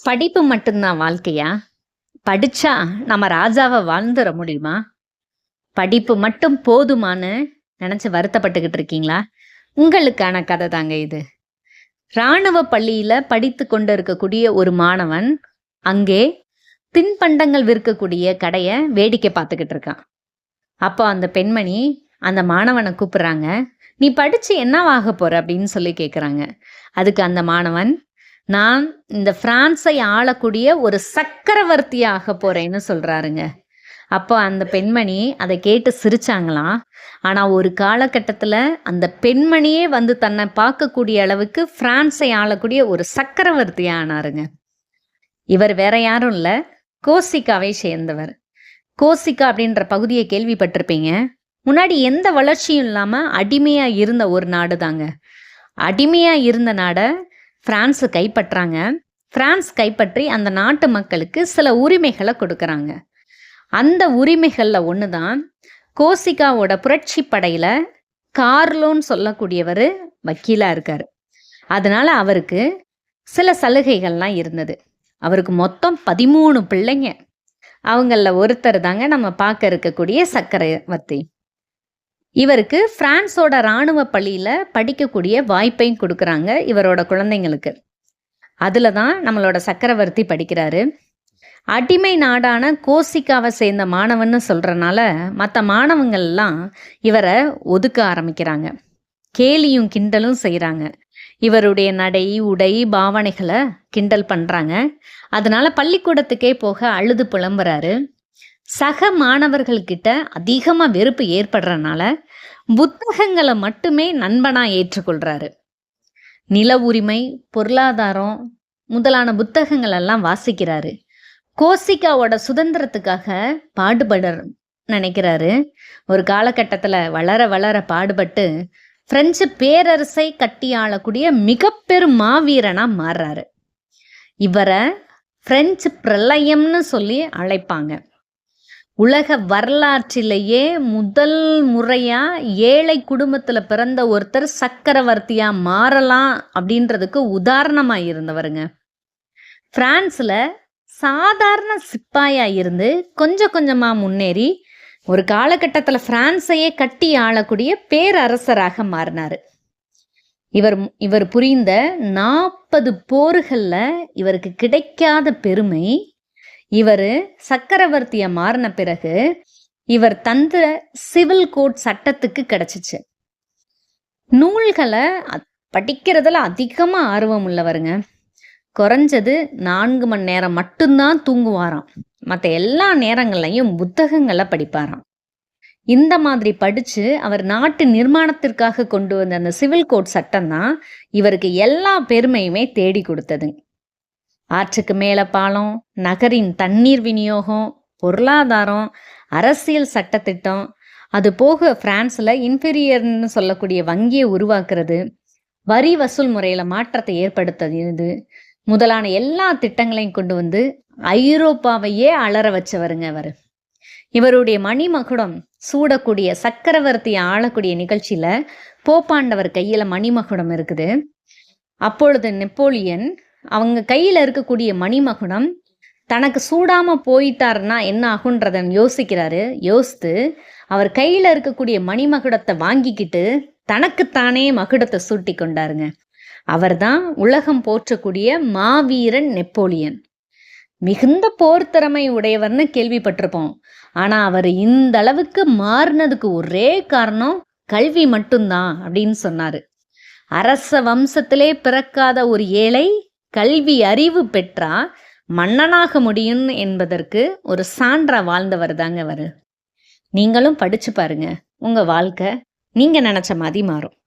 படிப்பு மட்டும்தான் வாழ்க்கையா? படிச்சா நம்ம ராஜாவை வாழ்ந்துட முடியுமா? படிப்பு மட்டும் போதுமான்னு நினச்சி வருத்தப்பட்டுக்கிட்டு இருக்கீங்களா? உங்களுக்கான கதை தாங்க இது. இராணுவ பள்ளியில் படித்து கொண்டு இருக்கக்கூடிய ஒரு மாணவன் அங்கே தின்பண்டங்கள் விற்கக்கூடிய கடையை வேடிக்கை பார்த்துக்கிட்டு இருக்கான். அப்போ அந்த பெண்மணி அந்த மாணவனை கூப்பிடுறாங்க நீ படித்து என்னவாக போற? அப்படின்னு சொல்லி கேட்குறாங்க அதுக்கு அந்த மாணவன் நான் இந்த பிரான்ஸை ஆளக்கூடிய ஒரு சக்கரவர்த்தி ஆக போறேன்னு சொல்றாருங்க. அப்போ அந்த பெண்மணி அதை கேட்டு சிரிச்சாங்களாம். ஆனால் ஒரு காலகட்டத்தில் அந்த பெண்மணியே வந்து தன்னை பார்க்கக்கூடிய அளவுக்கு பிரான்ஸை ஆளக்கூடிய ஒரு சக்கரவர்த்தி ஆனாருங்க. இவர் வேற யாரும் இல்லை கோசிக்காவை சேர்ந்தவர். கோசிக்கா அப்படின்ற பகுதியை கேள்விப்பட்டிருப்பீங்க. முன்னாடி எந்த வளர்ச்சியும் இல்லாமல் அடிமையாக இருந்த ஒரு நாடு தாங்க அடிமையாக இருந்த நாடை பிரான்ஸு கைப்பற்றாங்க. பிரான்ஸ் கைப்பற்றி அந்த நாட்டு மக்களுக்கு சில உரிமைகளை கொடுக்குறாங்க. அந்த உரிமைகளில் ஒன்று தான் கோசிகாவோட புரட்சி படையில் கார்லோன்னு சொல்லக்கூடியவர் வக்கீலாக இருக்கார். அதனால அவருக்கு சில சலுகைகள்லாம் இருந்தது. அவருக்கு மொத்தம் பதிமூணு பிள்ளைங்க. அவங்களில் ஒருத்தர் தாங்க நம்ம பார்க்க இருக்கக்கூடிய சக்கரவர்த்தி. இவருக்கு பிரான்ஸோட இராணுவ பள்ளியில் படிக்கக்கூடிய வாய்ப்பையும் கொடுக்குறாங்க இவரோட குழந்தைங்களுக்கு. அதில் தான் நம்மளோட சக்கரவர்த்தி படிக்கிறாரு. அடிமை நாடான கோசிக்காவை சேர்ந்த மாணவன்னு சொல்கிறனால மற்ற மாணவங்கள்லாம் இவரை ஒதுக்க ஆரம்பிக்கிறாங்க. கேலியும் கிண்டலும் செய்கிறாங்க இவருடைய நடை உடை பாவனைகளை கிண்டல் பண்ணுறாங்க அதனால பள்ளிக்கூடத்துக்கே போக அழுது புலம்புறாரு. சக மாணவர்கள்கிட்ட அதிகமாக வெறுப்பு ஏற்படுறனால புத்தகங்களை மட்டுமே நண்பனாக ஏற்றுக்கொள்கிறாரு நில உரிமை பொருளாதாரம் முதலான புத்தகங்கள் எல்லாம் வாசிக்கிறாரு. கோசிகாவோட சுதந்திரத்துக்காக பாடுபட நினைக்கிறாரு. ஒரு காலகட்டத்தில் வளர வளர பாடுபட்டு பிரெஞ்சு பேரரசை கட்டி ஆளக்கூடிய மிக பெரும் மாவீரனாக மாறுறாரு. இவரை பிரெஞ்சு பிரளயம்னு சொல்லி அழைப்பாங்க. உலக வரலாற்றிலேயே முதல் முறையாக ஏழை குடும்பத்தில் பிறந்த ஒருத்தர் சக்கரவர்த்தியாக மாறலாம் அப்படின்றதுக்கு உதாரணமாக இருந்தவருங்க. ஃப்ரான்ஸில் சாதாரண சிப்பாயாக இருந்து கொஞ்சம் கொஞ்சமாக முன்னேறி ஒரு காலகட்டத்தில் ஃப்ரான்ஸையே கட்டி ஆளக்கூடிய பேரரசராக மாறினார். இவர் இவர் புரிந்த நாற்பது போர்களில் இவருக்கு கிடைக்காத பெருமை இவர் சக்கரவர்த்தியை மாறின பிறகு இவர் தந்த சிவில் கோட் சட்டத்துக்கு கிடைச்சிச்சு. நூல்களை படிக்கிறதுல அதிகமாக ஆர்வம் உள்ளவருங்க. குறைஞ்சது நான்கு மணி நேரம் மட்டும்தான் தூங்குவாராம். மற்ற எல்லா நேரங்கள்லையும் புத்தகங்களை படிப்பாராம். இந்த மாதிரி படித்து அவர் நாட்டு நிர்மாணத்திற்காக கொண்டு வந்த அந்த சிவில் கோட் சட்டம் தான் இவருக்கு எல்லா பெருமையுமே தேடி கொடுத்தது. ஆற்றுக்கு மேலே பாலம் நகரின் தண்ணீர் விநியோகம் பொருளாதாரம் அரசியல் சட்டத்திட்டம் அது போக பிரான்ஸில் இன்ஃபீரியர்னு சொல்லக்கூடிய வங்கியை உருவாக்குறது வரி வசூல் முறையில் மாற்றத்தை ஏற்படுத்தியது முதலான எல்லா திட்டங்களையும் கொண்டு வந்து ஐரோப்பாவையே அலற வச்சவருங்க அவர். இவருடைய மணிமகுடம் சூடக்கூடிய சக்கரவர்த்தியை ஆளக்கூடிய நிகழ்ச்சியில் போப்பாண்டவர் கையில் மணிமகுடம் இருக்குது. அப்பொழுது நெப்போலியன் அவங்க கையில் இருக்கக்கூடிய மணிமகுடம் தனக்கு சூடாமல் போயிட்டாருன்னா என்ன ஆகுன்றத யோசிக்கிறாரு. யோசித்து அவர் கையில் இருக்கக்கூடிய மணிமகுடத்தை வாங்கிக்கிட்டு தனக்குத்தானே மகுடத்தை சூட்டி கொண்டாருங்க. அவர்தான் உலகம் போற்றக்கூடிய மாவீரன் நெப்போலியன். மிகுந்த போர் திறமை உடையவர்னு கேள்விப்பட்டிருப்போம். ஆனா அவர் இந்த அளவுக்கு மாறினதுக்கு ஒரே காரணம் கல்வி மட்டும்தான் அப்படின்னு சொன்னாரு. அரச வம்சத்திலே பிறக்காத ஒரு ஏழை கல்வி அறிவு பெற்றா மன்னனாக முடியும் என்பதற்கு ஒரு சான்றா வாழ்ந்தவர் தாங்க அவர். நீங்களும் படிச்சு பாருங்க. உங்க வாழ்க்கை நீங்க நினைச்ச மாதிரி மாறும்.